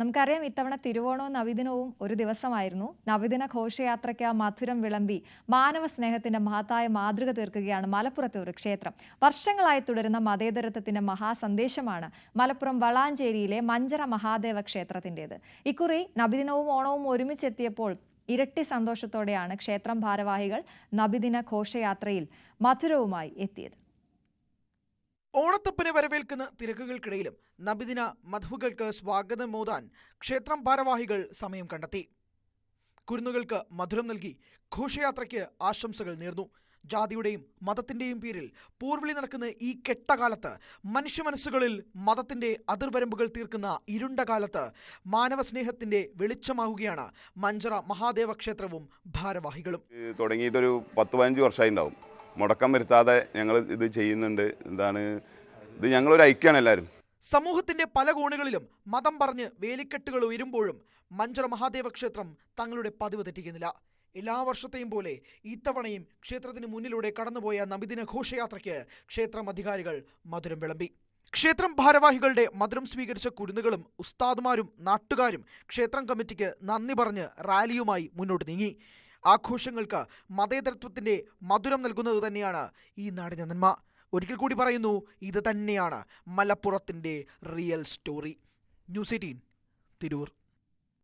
നമുക്കറിയാം ഇത്തവണ തിരുവോണവും നവിദിനവും ഒരു ദിവസമായിരുന്നു. നവിദിന ഘോഷയാത്രയ്ക്ക് മധുരം വിളമ്പി മാനവ സ്നേഹത്തിന്റെ മഹത്തായ മാതൃക തീർക്കുകയാണ് മലപ്പുറത്തെ ഒരു ക്ഷേത്രം. വർഷങ്ങളായി തുടരുന്ന മതേതരത്വത്തിന്റെ മഹാസന്ദേശമാണ് മലപ്പുറം വളാഞ്ചേരിയിലെ മഞ്ചര മഹാദേവ ക്ഷേത്രത്തിന്റേത് ഇക്കുറി നബിദിനവും ഓണവും ഒരുമിച്ചെത്തിയപ്പോൾ ഇരട്ടി സന്തോഷത്തോടെയാണ് ക്ഷേത്രം ഭാരവാഹികൾ നബിദിന ഘോഷയാത്രയിൽ മധുരവുമായി എത്തിയത്. ഓണത്തപ്പനെ വരവേൽക്കുന്ന തിരക്കുകൾക്കിടയിലും നബിദിന മധുകൾക്ക് സ്വാഗതം മോതാൻ ക്ഷേത്രം ഭാരവാഹികൾ സമയം കണ്ടെത്തി. കുരുന്നുകൾക്ക് മധുരം നൽകി ഘോഷയാത്രയ്ക്ക് ആശംസകൾ നേർന്നു. ജാതിയുടെയും മതത്തിന്റെയും പേരിൽ പോർവിളി നടക്കുന്ന ഈ കെട്ടകാലത്ത് മനുഷ്യ മനസ്സുകളിൽ മതത്തിന്റെ അതിർവരമ്പുകൾ തീർക്കുന്ന ഇരുണ്ട കാലത്ത് മാനവസ്നേഹത്തിന്റെ വെളിച്ചമാവുകയാണ് മഞ്ചറ മഹാദേവ ക്ഷേത്രവും ഭാരവാഹികളും തുടങ്ങിയിട്ടൊരു പത്ത് പതിനഞ്ച് വർഷമായി ഉണ്ടാവും. മുടക്കം വരുത്താതെ ഞങ്ങൾ ഇത് ചെയ്യുന്നുണ്ട്. എന്താണ്? ഇത് ഞങ്ങളൊരു ഐക്യമാണ് എല്ലാവരും സമൂഹത്തിന്റെ പല കോണുകളിലും മതം പറഞ്ഞ് വേലിക്കെട്ടുകൾ ഉയരുമ്പോഴും മഞ്ചറ മഹാദേവ ക്ഷേത്രം തങ്ങളുടെ പതിവ് തെറ്റിക്കുന്നില്ല. എല്ലാ വർഷത്തെയും പോലെ ഇത്തവണയും ക്ഷേത്രത്തിന് മുന്നിലൂടെ കടന്നുപോയ നബിദിന ഘോഷയാത്രയ്ക്ക് ക്ഷേത്രം അധികാരികൾ മധുരം വിളമ്പി. ക്ഷേത്രം ഭാരവാഹികളുടെ മധുരം സ്വീകരിച്ച കുരുന്നുകളും ഉസ്താദുമാരും നാട്ടുകാരും ക്ഷേത്രം കമ്മിറ്റിക്ക് നന്ദി പറഞ്ഞ് റാലിയുമായി മുന്നോട്ട് നീങ്ങി. ആഘോഷങ്ങൾക്ക് മതേതരത്വത്തിന്റെ മധുരം നൽകുന്നത് തന്നെയാണ് ഈ നാടിന്റെ നന്മ ഒരിക്കൽ കൂടി പറയുന്നു ഇത് തന്നെയാണ് മലപ്പുറത്തിന്റെ real story news eighteen Tirur.